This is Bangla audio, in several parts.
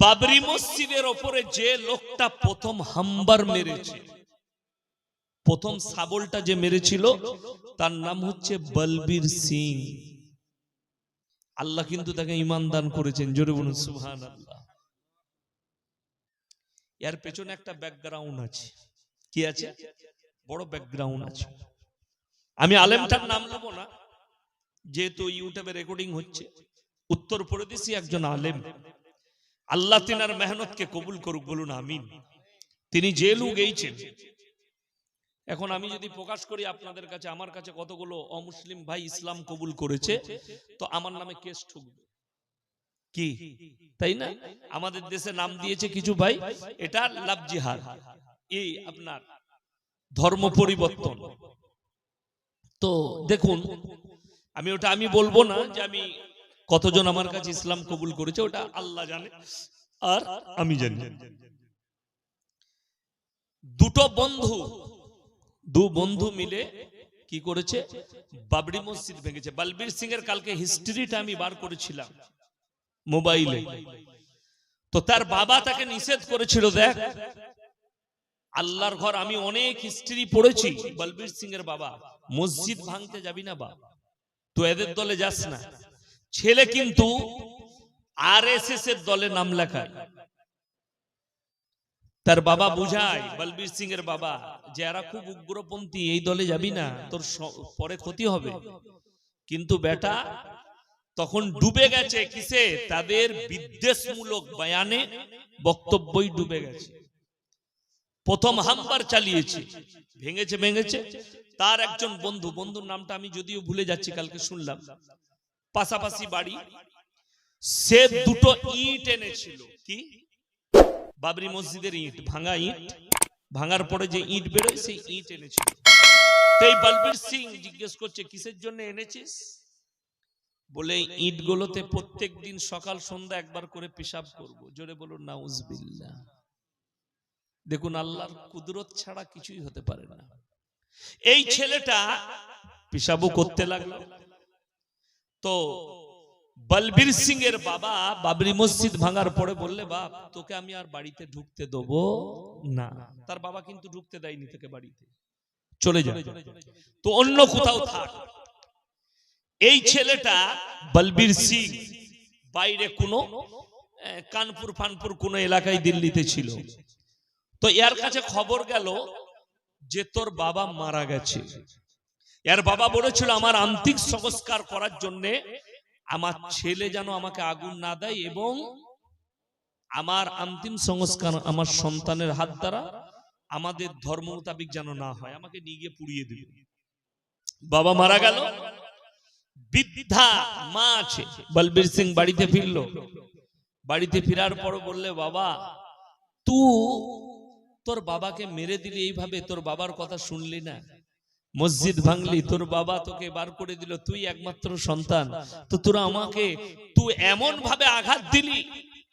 বাবরি মসজিদের ওপরে যে লোকটা প্রথম হাম্বার মেরেছে, প্রথম সাবলটা যে মেরেছিল, তার নাম হচ্ছে বলবীর সিং। আল্লাহ কিন্তু তাকে ইমান দান করেছেন, জোরে বলুন সুহান আল্লাহ এর পেছনে একটা ব্যাকগ্রাউন্ড আছে। কি আছে? বড় ব্যাকগ্রাউন্ড আছে। আমি আলেমটার নাম নেব না, যেহেতু ইউটিউবে রেকর্ডিং হচ্ছে, উত্তর প্রদেশি একজন আলেম। আল্লাহ তিনার মেহনতকে কবুল করুক, বলুন আমিন। তিনি জেলু গেইছেন এখন আমি যদি প্রকাশ করি আপনাদের কাছে, আমার কাছে কতগুলো অমুসলিম ভাই ইসলাম কবুল করেছে, তো আমার নামে কেস ঠুকবে। কি? তাই না? আমাদের দেশে নাম দিয়েছে কিছু ভাই, এটা লাভ জিহাদ। এই আপনার ধর্ম পরিবর্তন। তো দেখুন, আমি ওটা আমি বলব না যে আমি কতজন আমার কাছে ইসলাম কবুল করেছে ওটা আল্লাহ জানে। আর আমি জানি। দুটো বন্ধু দু বন্ধু মিলে কি করেছে? বাবরি মসজিদ ভেঙেছে। বলবীর সিং এর কালকে হিস্ট্রিটা আমি বার করেছিলাম মোবাইলে। তো তার বাবা তাকে নিষেধ করেছিল দেখ। আল্লাহর ঘর আমি অনেক হিস্ট্রি পড়েছি বলবীর সিং এর বাবা। মসজিদ ভাঙতে যাবি না বাবা। তো এদের দলে যাস না। ছেলে কিন্তু আর এর দলে নাম লেখায়। তার বাবা বুঝায়, বলবীর সিং এর বাবা, যে এরা খুব উগ্রপন্থী, এই দলে যাবি না, তোর পরে ক্ষতি হবে। কিন্তু বেটা, তখন ডুবে গেছে কিসে? তাদের বিদ্বেষমূলক বয়ানে বক্তব্যই ডুবে গেছে। প্রথম হাম্বার চালিয়েছে। ভেঙেছে ভেঙেছে। তার একজন বন্ধু, বন্ধুর নামটা আমি যদিও ভুলে যাচ্ছি, কালকে শুনলাম। পাশাপাশি বাড়ি। সে দুটো ইট এনেছিল। কি? বাবরি মসজিদের ইট ভাঙা ইট। ভাঙার পরে যে ইট বেরোয় সেই ইট এনেছিল। তো এই বলবীর সিং জিজ্ঞেস করছে কিসের জন্য এনেছিস? বলে ইট গুলোতে প্রত্যেক দিন সকাল সন্ধ্যা একবার করে পেশাব করব। জোরে বলুন নাউজবিল্লাহ। দেখুন আল্লাহর কুদরত ছাড়া কিছুই হতে পারে না। এই ছেলেটা পেশাবও করতে লাগল। তো বলবীর সিং এর বাবা বাবরি মসজিদ ভাঙার পরে বললে, বাপ, তোকে আমি আর বাড়িতে ঢুকতে দেবো না। তার বাবা কিন্তু ঢুকতে দেয়নি তোকে বাড়িতে। চলে যা তো অন্য কোথাও থাক। এই ছেলেটা বলবীর সিং বাইরে কোনো কানপুর ফানপুর কোনো এলাকায় দিল্লিতে ছিল। তো এর কাছে খবর গেল যে তোর বাবা মারা গেছে। এর বাবা বলেছিল, আমার আন্তিক সংস্কার করার জন্য আমার ছেলে যেন আমাকে আগুন না দেয় এবং আমার অন্তিম সংস্কার আমার সন্তানের হাত দ্বারা আমাদের ধর্ম মোতাবিক যেন না হয়। আমাকে নিয়ে গিয়ে পুড়িয়ে দিবে বাবা মারা গেল। বৃদ্ধা মা আছে। বলবীর সিং বাড়িতে ফিরল। বাড়িতে ফেরার পর বললে, বাবা, তুই তোর বাবাকে মেরে দিলি, এইভাবে তোর বাবার কথা শুনলি না? মসজিদ ভাঙলি তোর বাবা তোকে বার করে দিল তুই একমাত্র সন্তান। তো তোরা আমাকে তুই এমন ভাবে আঘাত দিলি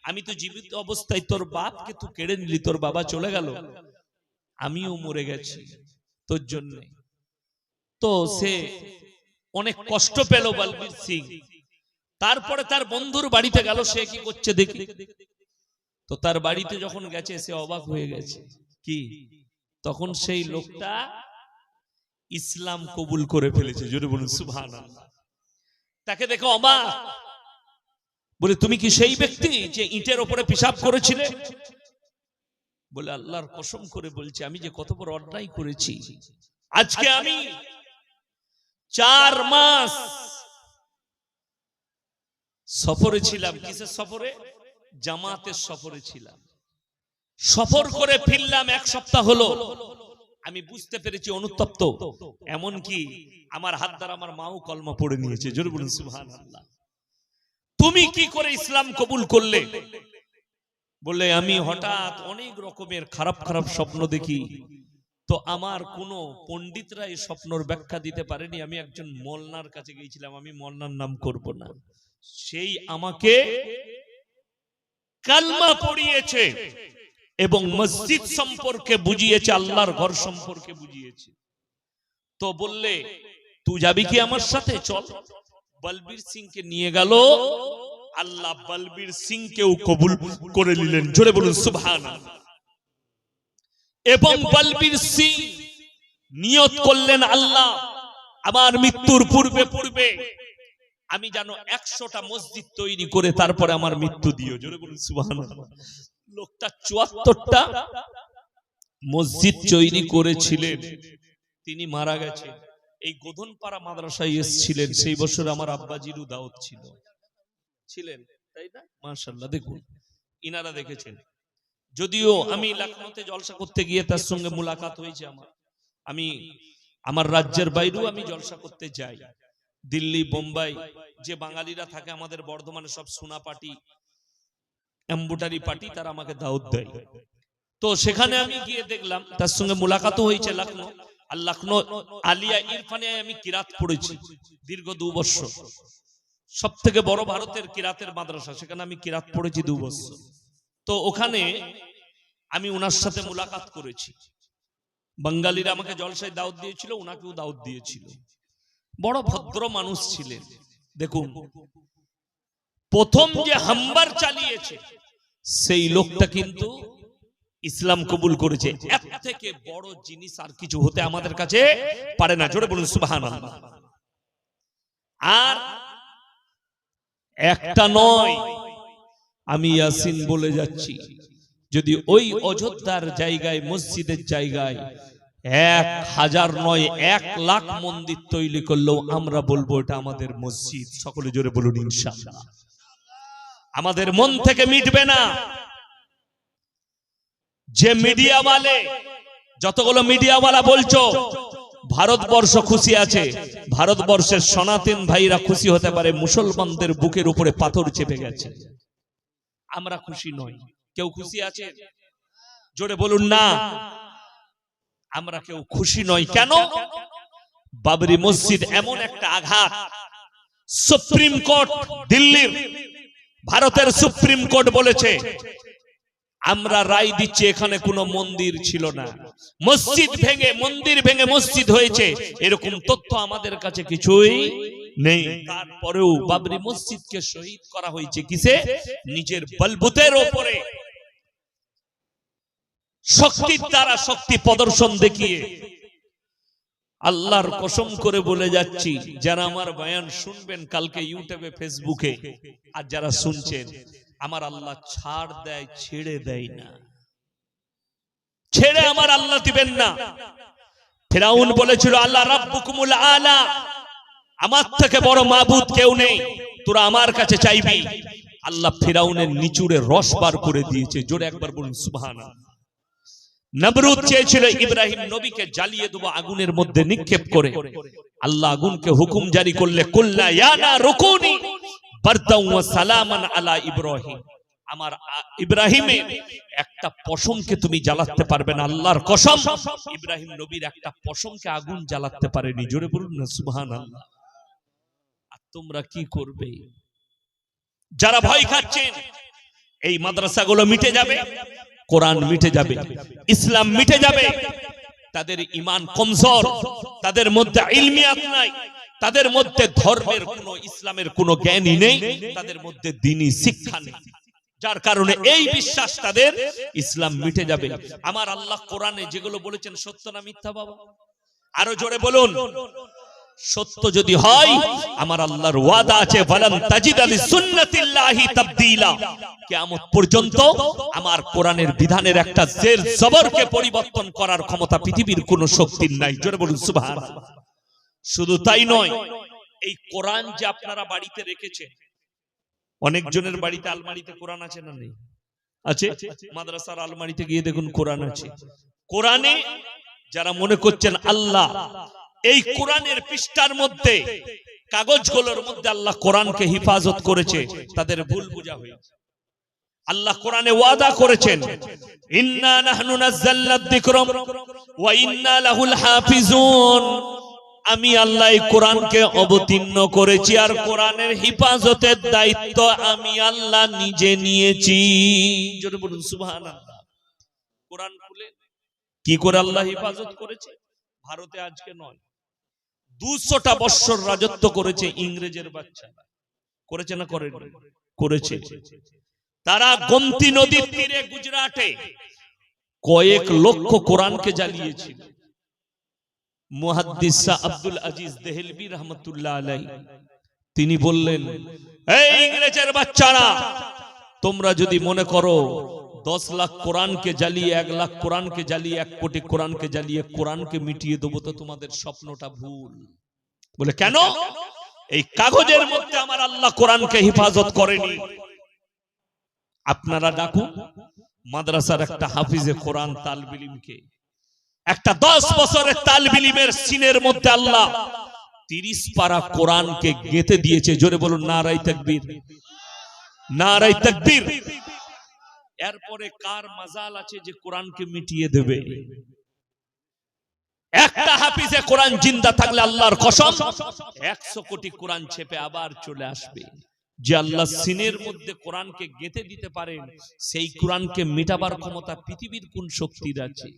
আমি তো জীবিত অবস্থায় তোর বাপকে তুই কেড়ে নিলি তোর বাবা চলে গেল। আমিও মরে গেছি তোর জন্য। তো সে অনেক কষ্ট পেল বলবীর সিং। তারপরে তার বন্ধুর বাড়িতে গেল সে কি করছে দেখি। তো তার বাড়িতে যখন গেছে সে অবাক হয়ে গেছে। কি? তখন সেই লোকটা ইসলাম কবুল করে ফেলেছে, জোরে বলুন সুবহান তাকে দেখো অবাক বলে, তুমি কি সেই ব্যক্তি যে ইটের ওপরে পিসাব করেছিলে? বলে, আল্লাহর কসম করে বলছে, আমি যে কত বড় অন্যায় করেছি, আজকে আমি চার মাস সফরে ছিলাম। কিসের সফরে? জামাতের সফরে ছিলাম। সফর করে ফিরলাম এক সপ্তাহ হলো। আমি বুঝতে পেরেছি অনুতপ্ত। এমন কি আমার হাত দ্বারা আমার মাও কলমা পড়ে নিয়েছে। জোরে বলুন, সুবহানাল্লাহ। তুমি কি করে ইসলাম কবুল করলে? বলে, আমি হঠাৎ অনেক রকমের খারাপ খারাপ স্বপ্ন দেখি। তো আমার কোন পণ্ডিতরা এই স্বপ্নর ব্যাখ্যা দিতে পারেনি। আমি একজন মলনার কাছে গিয়েছিলাম। আমি মলনার নাম করব না। সেই আমাকে কালমা পড়িয়েছে। এবং মসজিদ সম্পর্কে বুঝিয়েছে, আল্লাহর ঘর সম্পর্কে বুঝিয়েছে। তো বললে, তুই যাবি কি আমার সাথে? চল। বলবীর সিংকে নিয়ে গেল। আল্লাহ বলবীর সিংকেও কবুল করে নিলেন। জোরে বলুন সুবহান এবং বলবীর সিং নিয়ত করলেন, আল্লাহ, আমার মৃত্যুর পূর্বে পূর্বে আমি যেন একশোটা মসজিদ তৈরি করে তারপরে আমার মৃত্যু দিও। জোরে বলুন সুবহান লোকটা চুয়াত্তরটা মসজিদ তৈরি করেছিলেন। তিনি মারা গেছেন এই গোধনপাড়া মাদ্রাসায় এসেছিলেন। সেই বছর আমার আব্বাজিরও দাওয়াত ছিল। ছিলেন তাই না? মার্শাল্লাহ দেখুন। ইনারা দেখেছেন। যদিও আমি লখনৌতে জলসা করতে গিয়ে তার সঙ্গে মুলাকাত হয়েছে আমার। আমি আমার রাজ্যের বাইরেও আমি জলসা করতে যাই। দিল্লি বোম্বাই যে বাঙালিরা থাকে আমাদের বর্ধমানে সব সোনা পার্টি এম্বুটারি পার্টি তারা আমাকে দাওয়াত দেয়। তো সেখানে আমি গিয়ে দেখলাম, তার সঙ্গে মুলাকাতও হয়েছে লখনৌ আর লখনৌ আলিয়া ইরফানে আমি কিরাত পড়েছি দীর্ঘ দু বছর। সব থেকে বড় ভারতের কিরাতের মাদ্রাসা, সেখানে আমি কিরাত পড়েছি দু বছর। তো ওখানে আমি ওনার সাথে মুলাকাত করেছি। বাঙালিরা আমাকে জলসায় দাওয়াত দিয়েছিল ওনাকেও দাওয়াত দিয়েছিল। বড় ভদ্র মানুষ ছিলেন। দেখুন প্রথম যে হাম্বার চালিয়েছে সেই লোকটা কিন্তু ইসলাম কবুল করেছে। এর থেকে বড় জিনিস আর কিছু হতে আমাদের কাছে পারে না। জোরে বলুন সুবাহান আর একটা নয় আমি ইয়াসিন বলে যাচ্ছি যদি ওই অযোধ্যার জায়গায় মসজিদের জায়গায় এক হাজার নয় এক লাখ মন্দির তৈরি করলেও আমরা বলব এটা আমাদের মসজিদ। সকলে জোরে বলুন ইনশাআল্লাহ। আমাদের মন থেকে মিটবে না। যে মিডিয়া ওয়ালে যতগুলো মিডিয়া ওয়ালা বলছো, ভারতবর্ষ খুশি আছে। ভারতবর্ষের সনাতন ভাইরা খুশি হতে পারে, মুসলমানদের বুকের উপরে পাথর চেপে গেছে। আমরা খুশি নই। কেউ খুশি আছে? জোরে বলুন না। আমরা কেউ খুশি নই। কেন? বাবরি মসজিদ এমন একটা আঘাত। সুপ্রিম কোর্ট, দিল্লির ভারতের সুপ্রিম কোর্ট বলেছে, আমরা রায় দিচ্ছি, এখানে কোনো মন্দির ছিল না। মসজিদ ভেঙে, মন্দির ভেঙে মসজিদ হয়েছে, এরকম তথ্য আমাদের কাছে কিছুই নেই। তারপরেও বাবরি মসজিদকে শহীদ করা হয়েছে কিসে? নিজের বলবুতের ওপরে। শক্তির দ্বারা শক্তি প্রদর্শন দেখিয়ে আল্লাহর কসম করে বলে যাচ্ছি যারা আমার বয়ান শুনবেন কালকে ইউটিউবে ফেসবুকে আর যারা শুনছেন আমার আল্লাহ ছাড় দেয় ছেড়ে দেয় না। ছেড়ে আমার আল্লাহ দিবেন না। ফেরাউন বলেছিল আল্লাহ রাব্বুকুমুল আলা। আমার থেকে বড় মাবুদ কেউ নেই। তোরা আমার কাছে চাইবি। আল্লাহ ফেরাউনের নিচুড়ে রস বার করে দিয়েছে। জোরে একবার বলুন সুবহানাল্লাহ। নবরুদ চেয়েছিল ইব্রাহিম নবীকে জ্বালিয়ে দেবো আগুনের মধ্যে নিক্ষেপ করে। আল্লাহ আগুনকে হুকুম জারি করলে ইব্রাহিম। আমার ইব্রাহিমের একটা পশমকে তুমি জ্বালাতে পারবে না, আল্লাহর কসম। ইব্রাহিম নবীর একটা পশমকে আগুন জ্বালাতে পারেনি। জোরে বলুন না আর তোমরা কি করবে? যারা ভয় খাচ্ছেন, এই মাদ্রাসাগুলো মিটে যাবে। কোরআন মিটে যাবে, ইসলাম মিটে যাবে। তাদের ইমান কমজোর, তাদের মধ্যে ইলমিয়াত নাই, তাদের মধ্যে ধর্মের কোনো, ইসলামের কোনো জ্ঞানই নেই, তাদের মধ্যে দিনই শিক্ষা নেই। যার কারণে এই বিশ্বাস তাদের ইসলাম মিটে যাবে। আমার আল্লাহ কোরআনে যেগুলো বলেছেন সত্য না মিথ্যা বাবা? আরও জোরে বলুন। সত্য যদি হয়, আমার আল্লাহর ওয়াদা আছে বলেন তাজিদ আলী সুন্নতিল্লাহি তাবদীলা। কিয়ামত পর্যন্ত আমার কোরআনের বিধানের একটা জের জবরকে পরিবর্তন করার ক্ষমতা পৃথিবীর কোনো শক্তির নাই। জোরে বলুন, সুবহানাল্লাহ। শুধু তাই নয়, এই কোরআন যে আপনারা বাড়িতে রেখেছেন অনেক জনের বাড়িতে আলমারিতে কোরআন আছে না নেই? আছে? মাদ্রাসার আলমারিতে গিয়ে দেখুন কোরআন আছে। কোরআনে যারা মনে করছেন আল্লাহ এই কোরআনের পৃষ্ঠার মধ্যে, কাগজগুলোর মধ্যে আল্লাহ কোরআনকে হিফাজত করেছে, তাদের ভুল বোঝা হয়েছে। আল্লাহ কোরআনে ওয়াদা করেছেন আমি আল্লাহ কোরআনকে অবতীর্ণ করেছি আর কোরআনের হিফাজতের দায়িত্ব আমি আল্লাহ নিজে নিয়েছি। বলুন, সুবহানাল্লাহ। কোরআন খুলে কি করে আল্লাহ হিফাজত করেছে? ভারতে আজকে নয়। দুশোটা বৎসর রাজত্ব করেছে ইংরেজের বাচ্চা। করেছে না করেন? করেছে। তারা গোমতি নদীর তীরে গুজরাটে কয়েক লক্ষ কোরআনকে জ্বালিয়েছিল। আব্দুল আজিজ দেহলবি রহমতুল্লাহ আলাই তিনি বললেন, এই ইংরেজের বাচ্চারা, তোমরা যদি মনে করো দশ লাখ কোরআনকে জ্বালিয়ে, এক লাখ কোরআনকে জ্বালিয়ে, এক কোটি কোরআনকে জ্বালিয়ে, কোরআনকে মিটিয়ে দেবো তো তোমাদের স্বপ্নটা ভুল। বলে, কেন? এই কাগজের মধ্যে আমার আল্লাহ কোরআনকে হেফাজত করেনি। আপনারা ডাকুন মাদ্রাসার একটা হাফিজে কোরআন তালবিলিমকে। একটা দশ বছরের তালবিলিমের সিনের মধ্যে আল্লাহ তিরিশ পারা কোরআনকে গেঁথে দিয়েছে। জোরে বলুন নারাই তাকবীর। নারাই তাকবীর। এরপরে কার মাজাল আছে যে কোরআনকে মিটিয়ে দেবে? একটা হাফিজে কোরআন জিন্দা থাকলে আল্লাহর কসম, একশো কোটি কোরআন ছেপে আবার চলে আসবে। যে আল্লাহ সিনের মধ্যে কোরআনকে গেঁথে দিতে পারেন, সেই কোরআনকে মেটাবার ক্ষমতা পৃথিবীর কোন শক্তির আছে?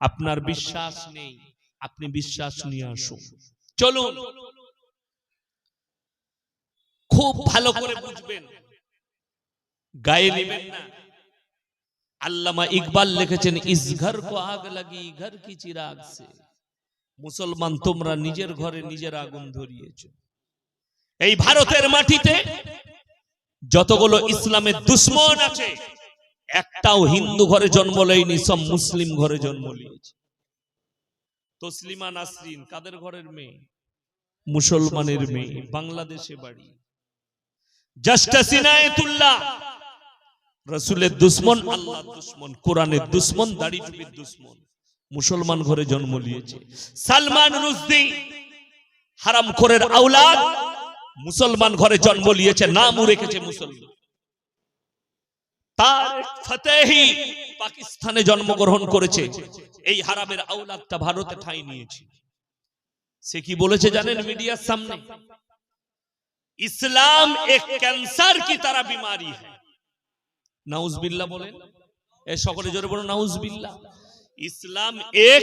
আপনার বিশ্বাস নেই, আপনি বিশ্বাস নিয়ে আসুন। চলুন। খুব ভালো করে বুঝবেন। গায়ে নেবেন না। আল্লামা ইকবাল লিখেছেন ইস ঘর কো আগ লাগি, ঘর কি চিরাগ সে। মুসলমান, তোমরা নিজের ঘরে নিজের আগুন ধরিয়েছ। এই ভারতের মাটিতে যতগুলো ইসলামের দুশ্মন আছে, একটাও হিন্দু ঘরে জন্ম লয়নি, সব মুসলিম ঘরে জন্ম নিয়েছে তসলিমা নাসরিন, কাদের ঘরের মেয়ে? মুসলমানের মেয়ে, বাংলাদেশে বাড়ি। জাস্টাস ইনায়েতুল্লাহ রসুলের দুশ্মন আল্লাহ দুশ্মন, কোরআনের দুশ্মন দাড়ি টুপির দুশ্মন, মুসলমান ঘরে জন্ম নিয়েছে। সালমান রুজদি হারাম খোরের আউলাদ মুসলমান ঘরে জন্ম নিয়েছে, নামও রেখেছে মুসলমান তার ফতেহি পাকিস্তানে জন্মগ্রহণ করেছে, এই হারামের আউলাদটা ভারতে ঠাঁই নিয়েছে। সে কি বলেছে জানেন মিডিয়ার সামনে? ইসলাম এক ক্যান্সার কি তারা বিমারি है নাউজবিল্লাহ বলেন। এ সকলে জোরে বলুন, নাউজবিল্লাহ। ইসলাম এক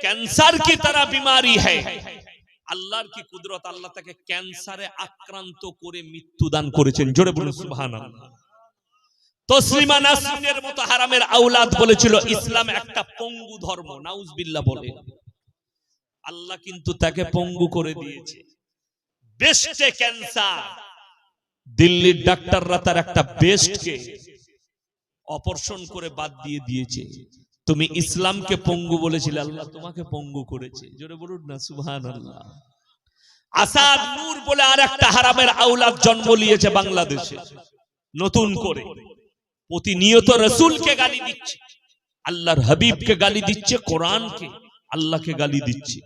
ক্যান্সার কি তারা বিমারি है আল্লাহর কি কুদরত? আল্লাহ তাকে ক্যান্সারে আক্রান্ত করে মৃত্যু দান করেছেন। জোরে বলুন, সুবহানাল্লাহ। তসলিমা নাসরিনের মতো হারামের আউলাদ বলেছিল, ইসলাম একটা পঙ্গু ধর্ম নাউজবিল্লা বলে। আল্লাহ কিন্তু তাকে পঙ্গু করে দিয়েছে। বেস্টে ক্যান্সার। দিল্লির ডাক্তাররা তার একটা বেস্টকে অপারেশন করে বাদ দিয়ে দিয়েছে। তুমি ইসলামকে পঙ্গু বলেছিলে, আল্লাহ তোমাকে পঙ্গু করেছে। জোরে বলুন না সুবহান আল্লাহ আসাদ নূর বলে আর একটা হারামের আউলাদ জন্ম নিয়েছে বাংলাদেশে। নতুন করে। প্রতিনিয়ত রসুলকে গালি দিচ্ছে। আল্লাহর হাবিবকে গালি দিচ্ছে, কোরআনকে আল্লাহকে গালি দিচ্ছে।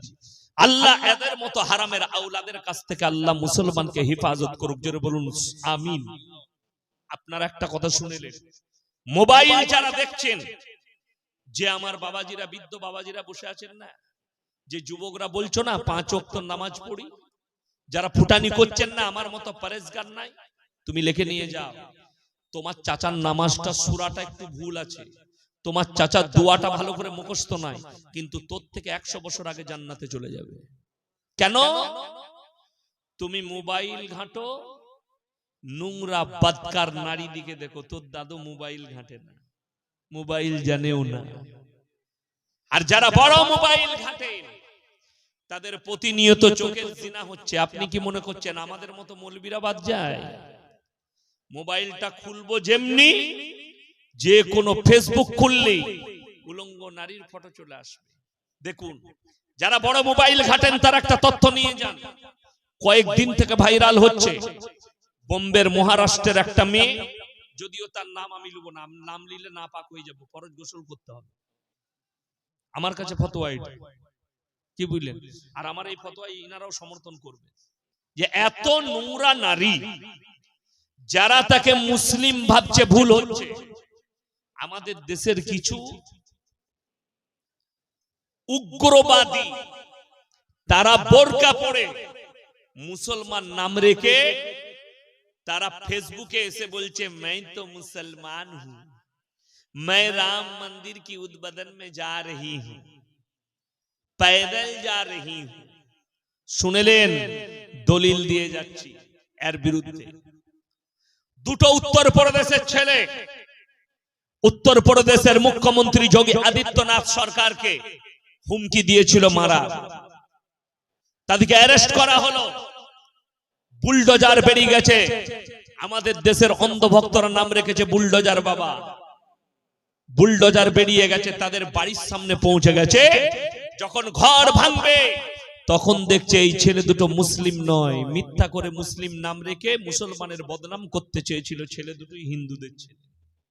আল্লাহ এদের মতো হারামের আউলাদের কাছ থেকে আল্লাহ মুসলমানকে হেফাজত করুক। জোরে বলুন, আমিন। আপনারা একটা কথা শুনেলেন। মোবাইল যারা দেখছেন যে আমার বাবাজিরা বৃদ্ধ বাবাজিরা বসে আছেন না? যে যুবকরা বলছো না পাঁচ অক্ত নামাজ পড়ি? যারা ফুটানি করছেন না আমার মতো পরেজগার নাই? তুমি লিখে নিয়ে যাও। তোমার চাচার নামাজটা সুরাটা একটু ভুল আছে। তোমার চাচার দোয়াটা ভালো করে মুখস্থ নাই কিন্তু তোর থেকে একশো বছর আগে জান্নাতে চলে যাবে। কেন? তুমি মোবাইল ঘাঁটো নোংরা বাদকার নারী দিকে দেখো, তোর দাদু মোবাইল ঘাঁটে না। মোবাইল জানেও না। আর যারা বড় মোবাইল ঘাটেন তাদের প্রতিনিয়ত চোখের জিনা হচ্ছে। আপনি কি মনে করছেন আমাদের মতো মৌলবীরা বাদ যায়? মোবাইলটা খুলবো যেমনি, যে কোনো ফেসবুক খুললেই উলঙ্গ নারীর ফটো চলে আসবে। দেখুন, যারা বড় মোবাইল ঘাটেন, তার একটা তথ্য নিয়ে যান। কয়েকদিন থেকে ভাইরাল হচ্ছে। বোম্বের মহারাষ্ট্রের একটা মেয়ে। যদিও তার নাম আমি লুবো না নাম নিলে না পাক হয়ে যাব ফরজ গোসল করতে হবে। আমার কাছে ফতোয়া এটা। কি বুঝলেন? আর আমার এই ফতোয়া ইনারাও সমর্থন করবে। যে এত নোংরা নারী যারা তাকে মুসলিম ভাবছে ভুল হচ্ছে। আমাদের দেশের কিছু উগ্রবাদী তারা বোরকা পড়ে মুসলমান নাম রেখে তারা ফেসবুকে এসে বলছে मैं तो मुसलमान हूं मैं राम मंदिर की उद्बोधन में जा रही हूं पैदल जा रही हूं শুনেলেন দলিল দিয়ে যাচ্ছি এর বিরুদ্ধে দুটো উত্তর প্রদেশের ছেলে উত্তর প্রদেশের মুখ্যমন্ত্রী যোগী আদিত্যনাথ সরকারকে হুমকি দিয়েছিল মারা তাদেরকে অ্যারেস্ট করা হলো বুলডোজার বেরিয়ে গেছে। আমাদের দেশের অন্ধভক্তরা নাম রেখেছে বুলডোজার বাবা। বুলডোজার বেরিয়ে গেছে, তাদের বাড়ির সামনে পৌঁছে গেছে। যখন ঘর ভাঙবে, তখন দেখছে এই ছেলে দুটো মুসলিম নয়। মিথ্যা করে মুসলিম নাম রেখে মুসলমানের বদনাম করতে চেয়েছিল। ছেলে দুটোই হিন্দুদের ছেলে।